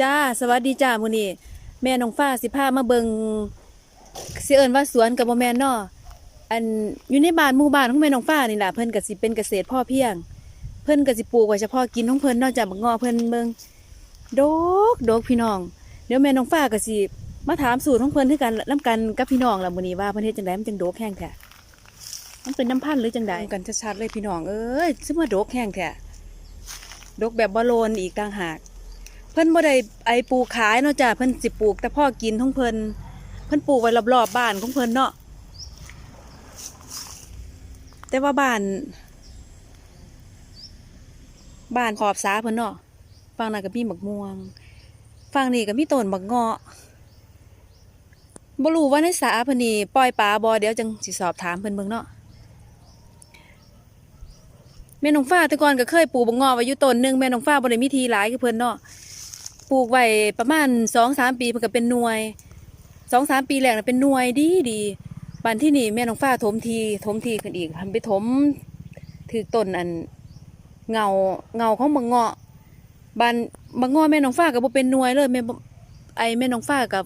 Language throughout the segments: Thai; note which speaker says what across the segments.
Speaker 1: จ้า สวัสดีจ้ามื้อนี้แม่น้องฟ้าสิพามาเบิงสิเอิ้นว่าสวนกับบ่แม่นเนาะอันอยู่ในบ้านหมู่บ้านของแม่น้องฟ้านี่ล่ะเพิ่นก็สิเป็นเกษตรพ่อเพียง เพิ่นก็สิปลูกไว้เฉพาะกินของเพิ่นเนอกจากบักงอเพิ่นเบิ่งดกดกพี่น้อง เดี๋ยวแม่น้องฟ้าก็สิมาถามสูตรของเพิ่นคือกันนํกันกับพี่น้องล่ะมื้อนี้ว่าเพิ่นเฮ็ดจังไดมันจังดกแห้งแท้มันเป็นน้ำพันธุ์หรือจังไดกันชัดๆเลยพี่น้องเอ้ยซึ่งว่าดกแห้งแท้ดกแบบบ่โลนอีกต่างหาก เพิ่นบ่ได้ไอปลูกขายเนาะจ้ะเพิ่นสิปลูกแต่พ่อกินของเพิ่นเพิ่นปลูกไว้รอบๆบ้านของเพิ่นเนาะแต่ว่าบ้าน บ้านขอบสาเพิ่นเนาะฝั่งนั้นก็มีบักม่วงฝั่งนี้ก็มีต้นบักเงาะบ่รู้ว่าในสาเพิ่นนี่ปล่อยปลาบ่เดี๋ยวจังสิสอบถามเพิ่นเบิ่งเนาะแม่นงฟ้าแต่ก่อนก็เคยปลูกบักเงาะไว้อยู่ต้นหนึงแม่นงฟ้าบ่ได้มีทีหลายคือเพิ่นเนาะ ปลูกไว้ประมาณสองสามปีมันก็เป็นหน่วยสองสามปีแรกน่ะเป็นหน่วยดีดีบันที่นี่แม่น้องฟ้าถมทีถมทีขึ้นอีกทำไปถมถือต้นอันเงาเงาของบังเงาะบันบังเงาะแม่น้องฟ้ากับบ่เป็นหน่วยเลยแม่ไอแม่น้องฟ้ากับ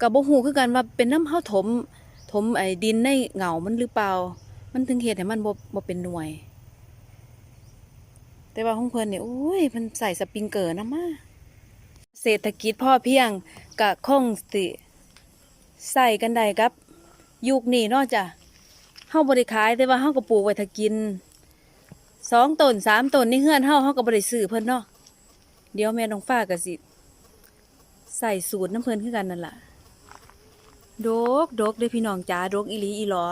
Speaker 1: กับบ่ฮู้คือกันว่าเป็นน้ำเฮาถม ถมไอดินในเงามันหรือเปล่า มันถึงเฮ็ดให้มันบ่บ่เป็นหน่วย แต่ว่าของเพิ่นเนี่ยโอ้ยเพิ่นใส่สปริงเกอร์นำมา เศรษฐกิจพ่อเพียงกะคงสิใส่กันได้ครับ ยุคนี้นอกจากเฮาบ่ได้ขายแต่ว่าเฮาก็ปลูกไว้ถ้ากินสองต้นสามต้นนี่เฮือนเฮาเฮาก็บ่ได้ซื้อเพิ่นเนาะเดี๋ยวแม่น้องฟ้าก็สิใส่สูตรน้ำเพิ่นคือกันนั่นล่ะดกดกเด้อพี่น้องจ๋าดกอีหลีอีหลอ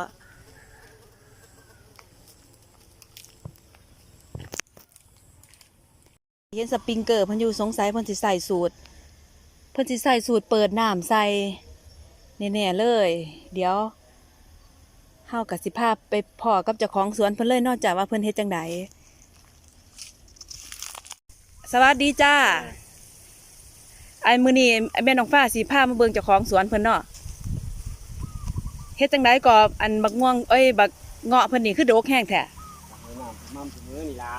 Speaker 1: เห็นสปริงเกอร์พิ่นอยู่สงสัยพิ่นสิใส่สูตรพิ่นสิใส่สูตรเปิดน้ำใส่แน่ๆเลย เดี๋ยวเฮากับสิพาไปพ่อกับเจ้าของสวนเพิ่นเลยนอกจากว่าเพิ่นเฮ็ดจังไดสวัสดีจ้าไอ้มือนี้ไอ้แม่น้องฟ้าสิพามาเบิ่งเจ้าของสวนเพิ่นเนาะเฮ็ดจังไดก็อันบักม่วงเอ้ยบักเงาะเพิ่นนี่คือโดกแห้งแท้
Speaker 2: น้ำมั่มเสมอนี่ล่ะ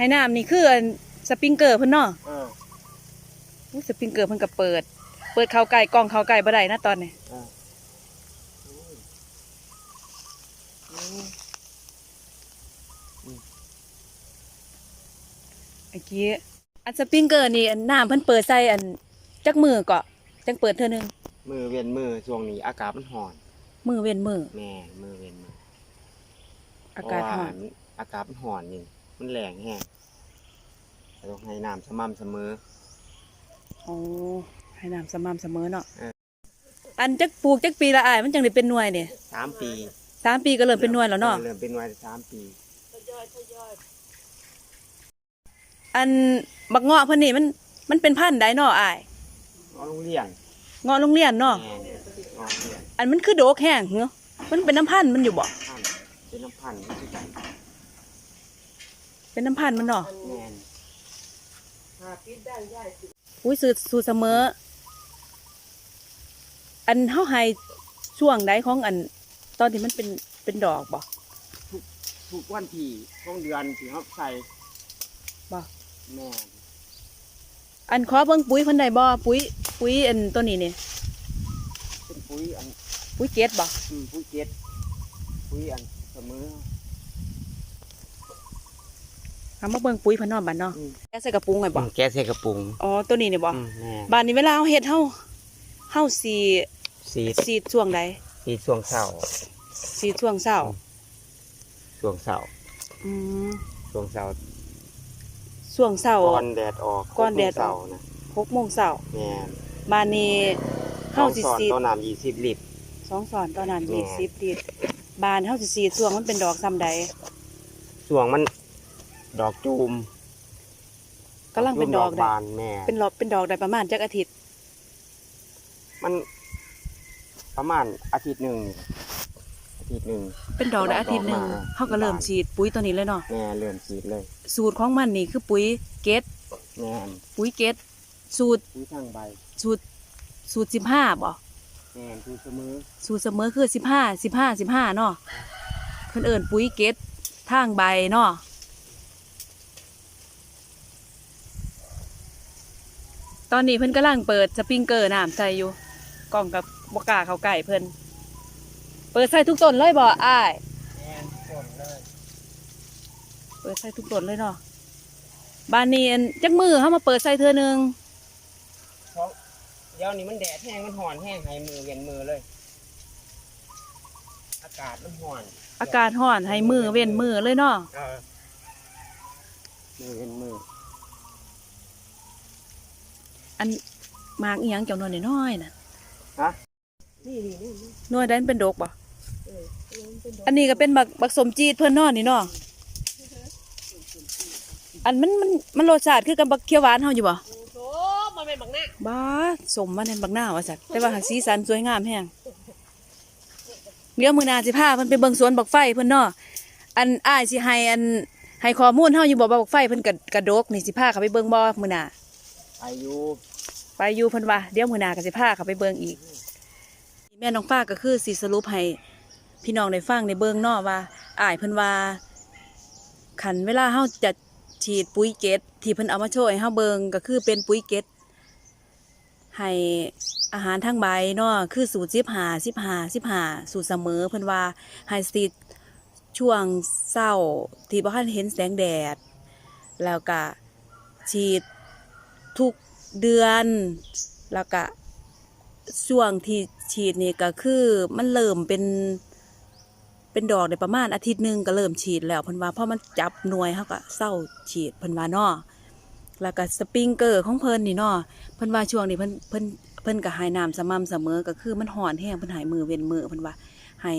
Speaker 1: ให้น้ำนี่คืออันสปริงเกอร์เพิ่นเนาะ
Speaker 2: เออ
Speaker 1: อู้สปริงเกอร์เพิ่นก็เปิด เปิดเข้าใกล้กล้องเข้าใกล้บ่ได้นะตอนนี้
Speaker 2: เออโอ้ย
Speaker 1: เมื่อกี้อันสปริงเกอร์นี่อันน้ำเพิ่นเปิดใส่อันจักมือก็จังเปิดเท่านึง
Speaker 2: มือเวียนมือช่วงนี้อากาศมันห่อน
Speaker 1: มือเว้นมือ
Speaker 2: แม่มือเวียนมือ
Speaker 1: อากาศร้อน
Speaker 2: เพะว่อากาศมันห่อนนี่ มันแรงแห้งแต่ต้องให้น้ำสม่ำเสมอ
Speaker 1: โอ้ให้น้ำสม่ำเสมอเนาะ
Speaker 2: เออ
Speaker 1: อันจักปลูกจักปีละอ้ายมันจังได้เป็นหน่วยนี่
Speaker 2: สามปี
Speaker 1: สามปีก็เริ่มเป็นหน่วยแล้วเนาะ
Speaker 2: เริ่มเป็นวัยสามปี
Speaker 1: อันบักเงาะเพิ่นนี่มันมันเป็นพันธุ์ใดเนาะอ้าย
Speaker 2: เอาโรงเรียน
Speaker 1: เงาะโรงเรียนเนาะ
Speaker 2: แม่เอาโรงเรียน
Speaker 1: อันมันคือโดกแห้งเหรอมันเป็นน้ำพันธุ์มันอยู่บ่
Speaker 2: ท่านเป็นน้ำพันธุ์ที่กัน
Speaker 1: เป็นน้ำพันธุ์มันเนาะ
Speaker 2: แม่น
Speaker 1: อุ้ยสูตรสูตรเสมอ อันเฮาให้ช่วงใดของอัน ตอนที่มันเป็นเป็นดอกบ่
Speaker 2: ทุกวันที่ของเดือนที่เขาใส่
Speaker 1: บ่
Speaker 2: แม่น
Speaker 1: อันขอเบิ่งปุ๋ยเพิ่นได้บ่ปุ๋ยปุ๋ยอันตัวนี้นี่
Speaker 2: เป็นปุ๋ยอัน
Speaker 1: ปุ๋ยเกตบ่
Speaker 2: อืมปุ๋ยเจ็ดปุ๋ยอันเสมอ
Speaker 1: เอามาเบิ่งปุ๋ยเพิ่นเนาะบัดเนาะ
Speaker 2: อืม
Speaker 1: แกใส่กระปุกไว้บ่
Speaker 2: แก้ใส่กระปุง
Speaker 1: อ๋อตัวนี้นี่บ่
Speaker 2: อืมแม่
Speaker 1: บัดนี้เวลาเฮาเฮ็ดเฮาเฮาสิ
Speaker 2: สีด
Speaker 1: สีดช่วงใด
Speaker 2: สีช่วงเสา
Speaker 1: สีดช่วงเช้า
Speaker 2: ช่วงเสา
Speaker 1: อืม
Speaker 2: ช่วงเสา
Speaker 1: ช่วงเช้า
Speaker 2: ก่อนแดดออก
Speaker 1: ก่อนแดดออก
Speaker 2: เสานะ
Speaker 1: 6โมงเช้า
Speaker 2: แม่น
Speaker 1: บัดนี้เฮาสิ
Speaker 2: สอน
Speaker 1: สีด
Speaker 2: ต้นน้ำยี่สิบลิตร
Speaker 1: สองสอนตอนนั้น
Speaker 2: แม่
Speaker 1: 20ลิตรบานเฮาสิสีดช่วงมันเป็นดอกซ้ำใด
Speaker 2: ช่วงมัน ดอกจูม
Speaker 1: กำลังเป็นดอก
Speaker 2: บ
Speaker 1: ได้า
Speaker 2: นแม่
Speaker 1: เป็นดอกเป็นดอกได้ประมาณจักอาทิตย์
Speaker 2: มันประมาณอาทิตย์หนึ่งอาทิตย์หนึ่ง
Speaker 1: เป็นดอกได้อาทิตย์หนึง
Speaker 2: ดอกมา
Speaker 1: เฮาก็เริ่มฉีดปุ๋ยตัวนี้เลยเนาะ
Speaker 2: แม่เริ่มสีดเลย
Speaker 1: สูตรของมันนี่คือปุ๋ยเกต
Speaker 2: แม่น
Speaker 1: ปุ๋ยเกตสูตร
Speaker 2: ปุ๋ยทางใบ
Speaker 1: สูตรสูตรสิบห้าบ่
Speaker 2: แม่นคือเสมอ
Speaker 1: สูตรเสมอคือสิบห้าสิบห้าสิบห้าเนาะเพิ่นเอิ้นปุ๋ยเกตทางใบเนาะ ตอนนี้เพิ่นกำลังเปิดสปริงเกอร์น้ำใส่อยู่กล่องกับบกล้าเข้าใกล้เพิ่นเปิดใส่ทุกต้นเลยบ่อ้าย
Speaker 2: แม่นต้นเลย
Speaker 1: เปิดใส่ทุกต้นเลยเนาะบ้านนี้อันจักมือเฮามาเปิดใส่เทื่อนึง
Speaker 2: เพราะเดี๋ยวนี้มันแดดแห้งมันห่อนแห้งให้มือเวียนมือเลย อากาศมันห่อน
Speaker 1: อากาศร้อนให้มือเว้นมือเลยเนาะ
Speaker 2: เออมือเวียนมือ
Speaker 1: อันมากอีหยังเจ้าน้อยน้อยๆน่ะ
Speaker 2: ฮะ นี่นี่นี่นี่
Speaker 1: น้อยนั้นเป็นดกบ่
Speaker 2: เออเออมันเป็นดอก
Speaker 1: อันนี้ก็เป็นบักบักสมจีดเพิ่นเนาะนี่เนาะอันมันมันมันรสชาติคือกับบักเขียวหวานเฮาอยู่บ่
Speaker 3: โอ้มันเป็นบักหน้า
Speaker 1: บ้าสมมาในบักหน้าว่าจัดแต่ว่าหาสีสันสวยงามแฮงเดี๋ยวมื้อหน้าสิพาเพิ่นไปเบิ่งสวนบักไฟเพิ่นเนาะอันอ้ายสิให้อันให้ข้อมูลเฮาอยู่บ่ว่าบักไฟเพิ่นกระกระดกนี่สิพาเขาไปเบิ่งบ่มื้อหน้า
Speaker 2: อายุ
Speaker 1: ไปอยู่เพิ่นว่าเดี๋ยวมื้อหน้าก็สิพาเขาไปเบิ่งอีก แม่น้องฟ้าก็คือสิสรุปให้พี่น้องได้ฟังในเบิ่งเนาะว่าอ้ายเพิ่นว่าคันเวลาเฮาจะฉีดปุ๋ยเกตที่เพิ่นเอามาโชว์ให้เฮาเบิ่งก็คือเป็นปุ๋ยเกตให้อาหารทั้งใบเนาะคือสูตร15 15 15สูตรเสมอเพิ่นว่าให้สีดช่วงเช้าที่บ่ทันเห็นแสงแดด แล้วก็ฉีด ทุกเดือน แล้วก็ช่วงที่ฉีดนี่ก็คือมันเริ่มเป็นเป็นดอกได้ประมาณอาทิตย์หนึ่งก็เริ่มฉีดแล้วพิ่นว่าพอมันจับหน่วยเขาก็เศร้าฉีดพิ่นวานาะแล้วก็สปริงเกอร์ของเพิ่นนี่นาะเพิ่นว่าช่วงนี้เพิ่นเพิ่นเพิ่นก็หายน้ำสม่ำเสมอก็คือมันห่อนแห้งเพิ่นหายมือเว้นมือเพิ่นว่าให้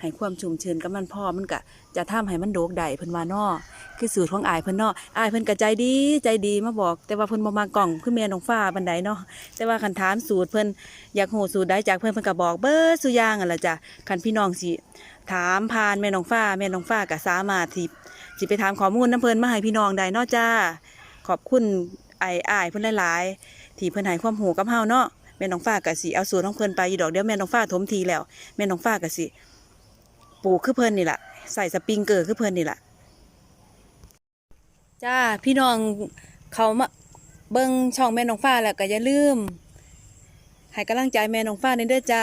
Speaker 1: ให้ความชุ่มชื้นกับมันพ่อมันก็จะทำให้มันโดกได้เพิ่นว่านาะคือสูตรของอายเพิ่นเนาะอายเพิ่นก็ใจดีใจดีมาบอก แต่ว่าเพิ่นบ่มากล่องคือแม่น้องฟ้าบันไดเนาะแต่ว่าคันถามสูตรเพิ่นอยากฮู้สูตรใดจากเพิ่นเพิ่นก็บอกเบิดซุย่างนั่นล่ะจ้ะคันพี่น้องสิถามผ่านแม่น้องฟ้าแม่น้องฟ้าก็สามารถที่สิไปถามข้อมูลน้ำเพิ่นมาให้พี่น้องได้เนาะจ้าขอบคุณไอ้อ้ายเพิ่นหลายๆที่เพิ่นให้ความรู้กับเฮาเนาะแม่น้องฟ้าก็สิเอาสูตรของเพิ่นไปอยู่ดอกเดียวแม่น้องฟ้าถมทีแล้วแม่น้องฟ้าก็สิ ลูกคือเพิ่นนี่แหละใส่สปริงเกอร์คือเพิ่นนี่แหละจ้าพี่น้องเขามาเบิ้งช่องแม่น้องฟ้าแล้วก็อย่าลืมให้กำลังใจแม่น้องฟ้าในเด้อจ้า